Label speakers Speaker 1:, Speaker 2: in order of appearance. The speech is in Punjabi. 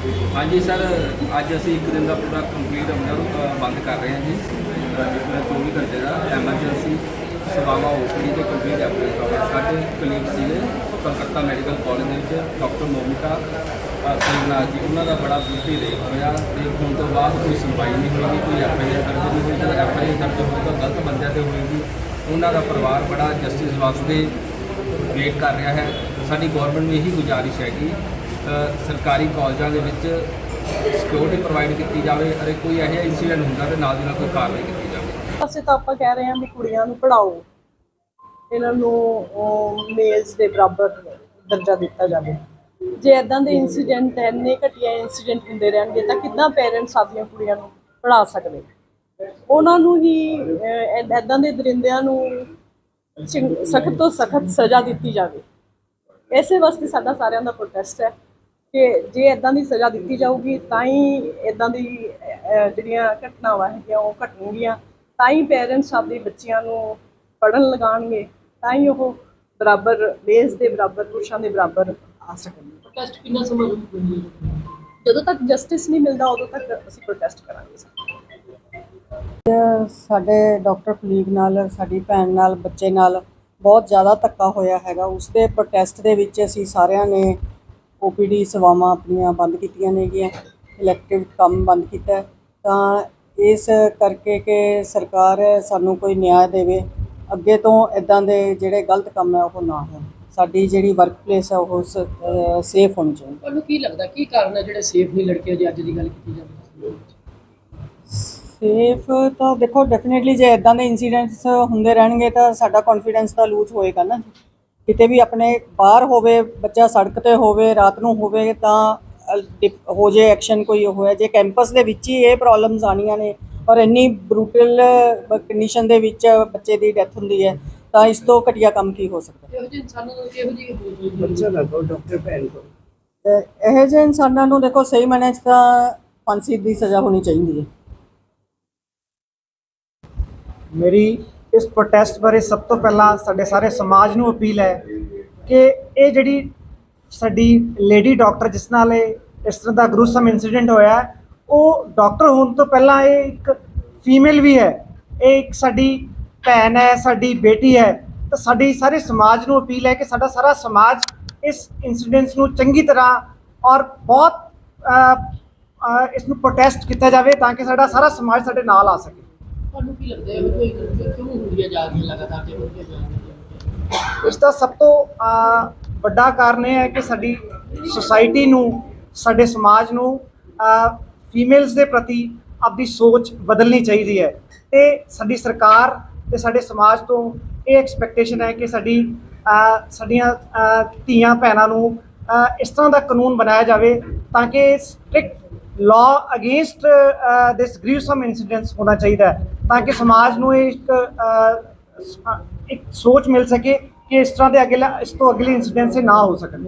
Speaker 1: ਹਾਂਜੀ ਸਰ, ਅੱਜ ਅਸੀਂ ਇੱਕ ਦਿਨ ਦਾ ਪੂਰਾ ਕੰਪਲੀਟ ਆਪਣਾ ਬੰਦ ਕਰ ਰਹੇ ਹਾਂ ਜੀ। ਅਹ 24 ਘੰਟੇ ਦਾ ਐਮਰਜੈਂਸੀ ਸੇਵਾਵਾਂ ਓਪੀਡੀ ਤੇ ਕੰਪਲੀਟ ਐਪਰੇਟ ਹੋਇਆ ਸਾਡੇ ਕਲੀਗ ਸੀਗੇ, ਕਲਕੱਤਾ ਮੈਡੀਕਲ ਕਾਲਜ ਦੇ ਵਿੱਚ ਡਾਕਟਰ ਮੋਮਿਕਾ ਸਿੰਘਨਾਥ ਜੀ, ਉਹਨਾਂ ਦਾ ਬੜਾ ਬੀਪੀ ਰੇਟ ਹੋਇਆ ਤੇ ਹੁਣ ਤੋਂ ਬਾਅਦ ਕੋਈ ਸੁਣਵਾਈ ਨਹੀਂ ਹੋਈ ਕੋਈ ਐਫ ਆਈ ਆਰ ਦਰਜ ਨਹੀਂ ਹੋਈ, ਜਦੋਂ ਐਫ ਆਈ ਆਰ ਦਰਜ ਹੋਈ ਤਾਂ ਗਲਤ ਬੰਦਿਆਂ ਤੇ ਹੋਏਗੀ। ਉਹਨਾਂ ਦਾ ਪਰਿਵਾਰ ਬੜਾ ਜਸਟਿਸ ਵਾਸਤੇ ਵੇਟ ਕਰ ਰਿਹਾ ਹੈ। ਸਾਡੀ ਗਵਰਨਮੈਂਟ ਨੂੰ ਇਹੀ ਗੁਜ਼ਾਰਿਸ਼ ਹੈ ਕਿ ਸਰਕਾਰੀ ਕਾਲਜਾਂ ਦੇ ਵਿੱਚ ਸਿਕਿਉਰਿਟੀ ਪ੍ਰੋਵਾਈਡ ਕੀਤੀ ਜਾਵੇ, ਅਰੇ ਕੋਈ ਇਹੋ ਇਨਸੀਡੈਂਟ ਹੁੰਦਾ ਤੇ ਨਾਲ ਦੀ ਨਾਲ ਕੋਈ ਕਾਰਵਾਈ ਕੀਤੀ ਜਾਵੇ।
Speaker 2: ਪਾਸੇ ਤਾਂ ਆਪਾਂ ਕਹਿ ਰਹੇ ਹਾਂ ਵੀ ਕੁੜੀਆਂ ਨੂੰ ਪੜਾਓ ਇਹਨਾਂ ਨੂੰ ਮੇਲਸ ਦੇ ਬਰਾਬਰ ਦਰਜਾ ਦਿੱਤਾ ਜਾਵੇ। ਜੇ ਇਦਾਂ ਦੇ ਇਨਸੀਡੈਂਟ ਐਨੇ ਘਟੀਆ ਇਨਸੀਡੈਂਟ ਹੁੰਦੇ ਰਹਿਣਗੇ ਤਾਂ ਕਿੱਦਾਂ ਪੇਰੈਂਟਸ ਆਪਣੀਆਂ ਕੁੜੀਆਂ ਨੂੰ ਪੜਾ ਸਕਦੇ? ਉਹਨਾਂ ਨੂੰ ਹੀ ਇਦਾਂ ਦੇ ਦਰਿੰਦਿਆਂ ਨੂੰ ਸਖਤ ਤੋਂ ਸਖਤ ਸਜ਼ਾ ਦਿੱਤੀ ਜਾਵੇ। ਇਸੇ ਵਾਸਤੇ ਸਾਡਾ ਸਾਰਿਆਂ ਦਾ ਪ੍ਰੋਟੈਸਟ ਹੈ। ਕਿ ਜੇ ਇਦਾਂ ਦੀ ਸਜ਼ਾ ਦਿੱਤੀ ਜਾਊਗੀ ਤਾਂ ਹੀ ਇਦਾਂ ਦੀ ਜਿਹੜੀਆਂ ਘਟਨਾਵਾਂ ਹੈਗੀਆਂ ਉਹ ਘਟਣਗੀਆਂ। ਤਾਂ ਹੀ ਪੇਰੈਂਟਸ ਆਪਦੇ ਬੱਚਿਆਂ ਨੂੰ ਪੜਨ ਲਗਾਉਣਗੇ। ਤਾਂ ਹੀ ਉਹ ਬਰਾਬਰ ਬੇਸ ਦੇ ਬਰਾਬਰ ਪੁਰਸ਼ਾਂ ਦੇ ਬਰਾਬਰ ਆ ਸਕਣਗੇ।
Speaker 3: ਪ੍ਰੋਟੈਸਟ ਕਿੰਨਾ ਸਮਾਂ ਰੁਕੂਗੀ
Speaker 2: ਜਦੋਂ ਤੱਕ ਜਸਟਿਸ ਨਹੀਂ ਮਿਲਦਾ ਉਦੋਂ ਤੱਕ ਅਸੀਂ ਪ੍ਰੋਟੈਸਟ ਕਰਾਂਗੇ
Speaker 4: ਸਾਡੇ ਡਾਕਟਰ ਫਲੀਗ ਨਾਲ ਸਾਡੀ ਭੈਣ ਨਾਲ ਬੱਚੇ ਨਾਲ ਬਹੁਤ ਜ਼ਿਆਦਾ ਧੱਕਾ ਹੋਇਆ ਹੈਗਾ। ਉਸ ਦੇ ਪ੍ਰੋਟੈਸਟ ਦੇ ਵਿੱਚ ਅਸੀਂ ਸਾਰਿਆਂ ਨੇ ਓਪੀਡੀ ਸੇਵਾਵਾਂ ਆਪਣੀਆਂ ਬੰਦ ਕੀਤੀਆਂ ਨੇਗੀਆਂ ਇਲੈਕਟਿਵ ਕੰਮ ਬੰਦ ਕੀਤਾ। ਤਾਂ ਇਸ ਕਰਕੇ ਕਿ ਸਰਕਾਰ ਸਾਨੂੰ ਕੋਈ ਨਿਆਂ ਦੇਵੇ ਅੱਗੇ ਤੋਂ ਇਦਾਂ ਦੇ ਜਿਹੜੇ ਗਲਤ ਕੰਮ ਹੈ ਉਹ ਨਾ ਹੋਣ। ਸਾਡੀ ਜਿਹੜੀ ਵਰਕਪਲੇਸ ਹੈ ਉਹ ਸੇਫ ਹੋਣੀ ਚਾਹੀਦੀ।
Speaker 3: ਤੁਹਾਨੂੰ ਕੀ ਲੱਗਦਾ ਕੀ ਕਾਰਨ ਹੈ ਜਿਹੜੇ ਸੇਫ ਨਹੀਂ ਲੜਕੀਆਂ ਦੀ ਅੱਜ ਦੀ ਗੱਲ ਕੀਤੀ ਜਾਵੇ?
Speaker 4: ਸੇਫ ਤਾਂ ਦੇਖੋ ਡੈਫੀਨਿਟਲੀ ਜੇ ਇਦਾਂ ਦੇ ਇਨਸੀਡੈਂਟਸ ਹੁੰਦੇ ਰਹਿਣਗੇ ਤਾਂ ਸਾਡਾ ਕੌਨਫੀਡੈਂਸ ਤਾਂ ਲੂਜ਼ ਹੋਏਗਾ ਨਾ ਕਿਤੇ ਵੀ ਆਪਣੇ ਬਾਹਰ ਹੋਵੇ ਬੱਚਾ ਸੜਕ ਤੇ ਹੋਵੇ ਰਾਤ ਨੂੰ ਹੋਵੇ ਤਾਂ ਹੋ ਜੇ ਐਕਸ਼ਨ ਕੋਈ ਹੋਇਆ ਜੇ ਕੈਂਪਸ ਦੇ ਵਿੱਚ ਹੀ ਇਹ ਪ੍ਰੋਬਲਮਸ ਆਣੀਆਂ ਨੇ ਔਰ ਇੰਨੀ ਬਰੂਟਲ ਕੰਡੀਸ਼ਨ ਦੇ ਵਿੱਚ ਬੱਚੇ ਦੀ ਡੈਥ ਹੁੰਦੀ ਹੈ ਤਾਂ ਇਸ ਤੋਂ ਘਟੀਆ ਕੰਮ ਕੀ ਹੋ ਸਕਦਾ?
Speaker 3: ਇਹੋ ਜਿਹੇ ਇਨਸਾਨਾਂ ਨੂੰ ਕਿਹੋ ਜਿਹੀ ਹੋਈ
Speaker 5: ਬੱਚਾ ਨਾ ਕਹੋ ਡਾਕਟਰ ਭੈਣ ਕੋ।
Speaker 4: ਤੇ ਇਹੋ ਜਿਹੇ ਇਨਸਾਨਾਂ ਨੂੰ ਦੇਖੋ ਸਹੀ ਮਾਇਨੇ 'ਚ ਤਾਂ ਫਾਂਸੀ ਦੀ ਸਜ਼ਾ ਹੋਣੀ ਚਾਹੀਦੀ ਹੈ।
Speaker 5: ਮੇਰੀ ਇਸ ਪ੍ਰੋਟੈਸਟ ਬਾਰੇ ਸਭ ਤੋਂ ਪਹਿਲਾਂ ਸਾਡੇ ਸਾਰੇ ਸਮਾਜ ਨੂੰ ਅਪੀਲ ਹੈ ਕਿ ਇਹ ਜਿਹੜੀ ਸਾਡੀ ਲੇਡੀ ਡਾਕਟਰ ਜਿਸ ਨਾਲ ਇਹ ਇਸ ਤਰ੍ਹਾਂ ਦਾ ਗਰੂਸਮ ਇਨਸੀਡੈਂਟ ਹੋਇਆ ਉਹ ਡਾਕਟਰ ਹੋਣ ਤੋਂ ਪਹਿਲਾਂ ਇਹ ਇੱਕ ਫੀਮੇਲ ਵੀ ਹੈ, ਇਹ ਇੱਕ ਸਾਡੀ ਭੈਣ ਹੈ, ਸਾਡੀ ਬੇਟੀ ਹੈ, ਤਾਂ ਸਾਡੀ ਸਾਰੇ ਸਮਾਜ ਨੂੰ ਅਪੀਲ ਹੈ ਕਿ ਸਾਡਾ ਸਾਰਾ ਸਮਾਜ ਇਸ ਇਨਸੀਡੈਂਟਸ ਨੂੰ ਚੰਗੀ ਤਰ੍ਹਾਂ ਔਰ ਬਹੁਤ ਇਸ ਨੂੰ ਪ੍ਰੋਟੈਸਟ ਕੀਤਾ ਜਾਵੇ ਤਾਂ ਕਿ ਸਾਡਾ ਸਾਰਾ ਸਮਾਜ ਸਾਡੇ ਨਾਲ ਆ ਸਕੇ।
Speaker 3: ਤੁਹਾਨੂੰ ਕੀ ਲੱਗਦਾ ਹੈ ਇਹੋ ਕਿਉਂ ਹੁੰਦੀਆਂ ਜਾ ਰਹੀਆਂ ਲਗਾਤਾਰ ਜੇ ਹੁੰਦੀਆਂ ਜਾ ਰਹੀਆਂ
Speaker 5: ਇਸ ਦਾ ਸਭ ਤੋਂ ਵੱਡਾ ਕਾਰਨ ਇਹ ਹੈ ਕਿ ਸਾਡੀ ਸੁਸਾਇਟੀ ਨੂੰ, ਸਾਡੇ ਸਮਾਜ ਨੂੰ ਫੀਮੇਲਸ ਦੇ ਪ੍ਰਤੀ ਆਪਦੀ ਸੋਚ ਬਦਲਣੀ ਚਾਹੀਦੀ ਹੈ। ਤੇ ਸਾਡੀ ਸਰਕਾਰ ਤੇ ਸਾਡੇ ਸਮਾਜ ਤੋਂ ਇਹ ਐਕਸਪੈਕਟੇਸ਼ਨ ਹੈ ਕਿ ਸਾਡੀ ਸਾਡੀਆਂ ਧੀਆਂ ਭੈਣਾਂ ਨੂੰ ਇਸ ਤਰ੍ਹਾਂ ਦਾ ਕਾਨੂੰਨ ਬਣਾਇਆ ਜਾਵੇ ਤਾਂ ਕਿ strict law against this gruesome incidents ਹੋਣਾ ਚਾਹੀਦਾ ਹੈ। ਤਾਂ ਕਿ ਸਮਾਜ ਨੂੰ ਇਹ ਇੱਕ ਅ, ਸ- ਇੱਕ ਸੋਚ ਮਿਲ ਸਕੇ ਕਿ ਇਸ ਤਰ੍ਹਾਂ ਦੇ ਅਗਲੇ ਇਸ ਤੋਂ ਅਗਲੇ ਇਨਸੀਡੈਂਟ ਸੇ ਨਾ ਹੋ ਸਕਣ।